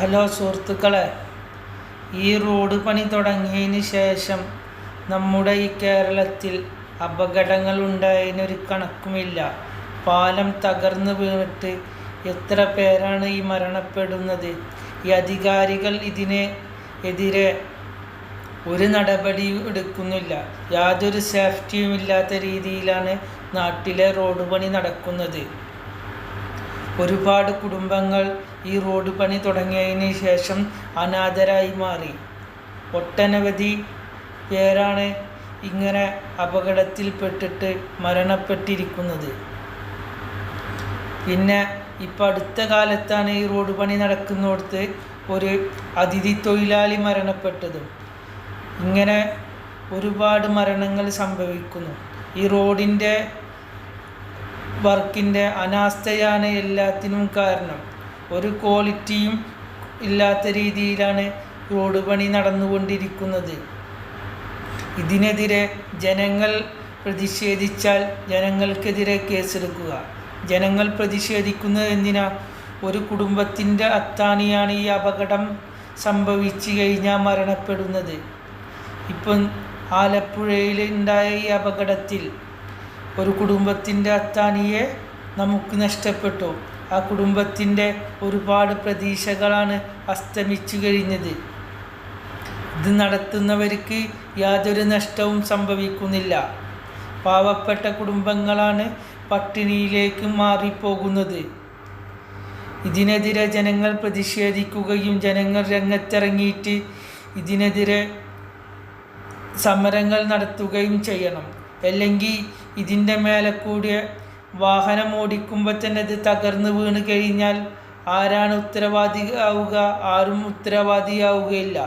Hello സുഹൃത്തുക്കളെ ഈ road പണി തുടങ്ങിയതിന് ശേഷം നമ്മുടെ ഈ കേരളത്തിൽ അപകടങ്ങൾ ഉണ്ടായതിനൊരു കണക്കുമില്ല. പാലം തകർന്നു വീണിട്ട് എത്ര പേരാണ് ഈ മരണപ്പെടുന്നത്? ഈ അധികാരികൾ ഇതിനെ എതിരെ ഒരു നടപടിയും എടുക്കുന്നില്ല. യാതൊരു സേഫ്റ്റിയും ഇല്ലാത്ത രീതിയിലാണ് നാട്ടിലെ റോഡ് പണി നടക്കുന്നത്. ഒരുപാട് കുടുംബങ്ങൾ ഈ റോഡ് പണി തുടങ്ങിയതിന് ശേഷം അനാഥരായി മാറി. ഒട്ടനവധി പേരാണ് ഇങ്ങനെ അപകടത്തിൽപ്പെട്ടിട്ട് മരണപ്പെട്ടിരിക്കുന്നത്. പിന്നെ ഇപ്പം അടുത്ത കാലത്താണ് ഈ റോഡ് പണി നടക്കുന്നിടത്ത് ഒരു അതിഥി തൊഴിലാളി മരണപ്പെട്ടതും. ഇങ്ങനെ ഒരുപാട് മരണങ്ങൾ സംഭവിക്കുന്നു. ഈ റോഡിന്റെ വർക്കിന്റെ അനാസ്ഥയാണ് എല്ലാത്തിനും കാരണം. ഒരു ക്വാളിറ്റിയും ഇല്ലാത്ത രീതിയിലാണ് റോഡ് പണി നടന്നുകൊണ്ടിരിക്കുന്നത്. ഇതിനെതിരെ ജനങ്ങൾ പ്രതിഷേധിച്ചാൽ ജനങ്ങൾക്കെതിരെ കേസെടുക്കുക. ജനങ്ങൾ പ്രതിഷേധിക്കുന്നത് എന്തിനാ? ഒരു കുടുംബത്തിന്റെ അത്താണിയാണ് ഈ അപകടം സംഭവിച്ചു കഴിഞ്ഞാൽ മരണപ്പെടുന്നത്. ഇപ്പം ആലപ്പുഴയിൽ ഉണ്ടായ ഈ അപകടത്തിൽ ഒരു കുടുംബത്തിന്റെ അത്താണിയെ നമുക്ക് നഷ്ടപ്പെട്ടു. ആ കുടുംബത്തിന്റെ ഒരുപാട് പ്രതീക്ഷകളാണ് അസ്തമിച്ചു കഴിഞ്ഞത്. ഇത് നടത്തുന്നവർക്ക് യാതൊരു നഷ്ടവും സംഭവിക്കുന്നില്ല. പാവപ്പെട്ട കുടുംബങ്ങളാണ് പട്ടിണിയിലേക്ക് മാറിപ്പോകുന്നത്. ഇതിനെതിരെ ജനങ്ങൾ പ്രതിഷേധിക്കുകയും ജനങ്ങൾ രംഗത്തിറങ്ങിയിട്ട് ഇതിനെതിരെ സമരങ്ങൾ നടത്തുകയും ചെയ്യണം. അല്ലെങ്കിൽ ഇതിന്റെ മേലെ കൂടിയ വാഹനം ഓടിക്കുമ്പോൾ തന്നെ ഇത് തകർന്നു വീണ് കഴിഞ്ഞാൽ ആരാണ് ഉത്തരവാദി ആവുക? ആരും ഉത്തരവാദിയാവുകയില്ല